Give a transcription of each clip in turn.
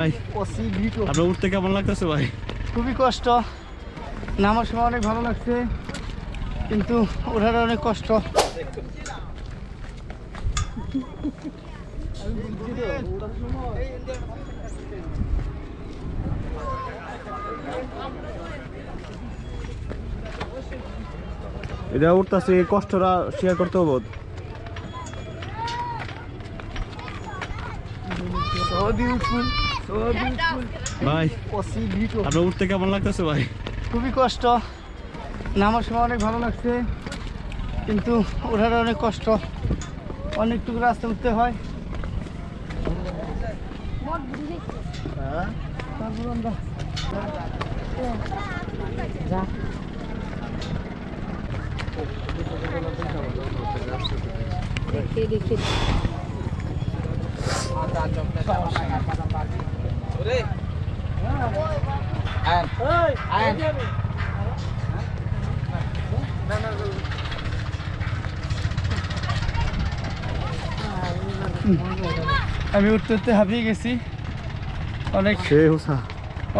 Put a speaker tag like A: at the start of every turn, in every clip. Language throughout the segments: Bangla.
A: আপনার উঠতে কেমন লাগতেছে ভাই?
B: খুবই কষ্ট। নামার সময় অনেক ভালো লাগছে কিন্তু ওঠার অনেক কষ্ট।
A: এটা উঠতেছে এই কষ্টটা শেয়ার করতে হব।
B: বিউটিফুল সো বিউটিফুল
A: ভাই আপনার উঠতে কেমন লাগতেছে ভাই?
B: খুবই কষ্ট। নামার সময় অনেক ভালো লাগছে কিন্তু ওঠার অনেক কষ্ট। অনেকটুকু রাস্তা উঠতে হয়। হ্যাঁ,
C: দেখে দেখে।
B: আমি উঠতে উঠতে হাঁপিয়ে গেছি। অনেক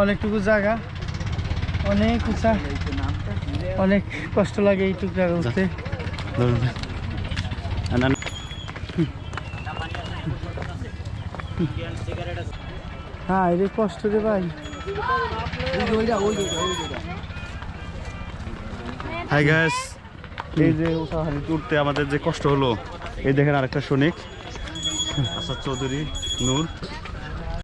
B: অনেকটুকু জায়গা অনেক উঁচা অনেক কষ্ট লাগে এইটুকু জায়গা উঠতে। হ্যাঁ রে কষ্ট রে ভাই।
A: হাই গ্যাস এই যে উষাহারি উঠতে আমাদের যে কষ্ট হলো এই দেখেন আরেকটা শনিক আসাদ চৌধুরী নূর।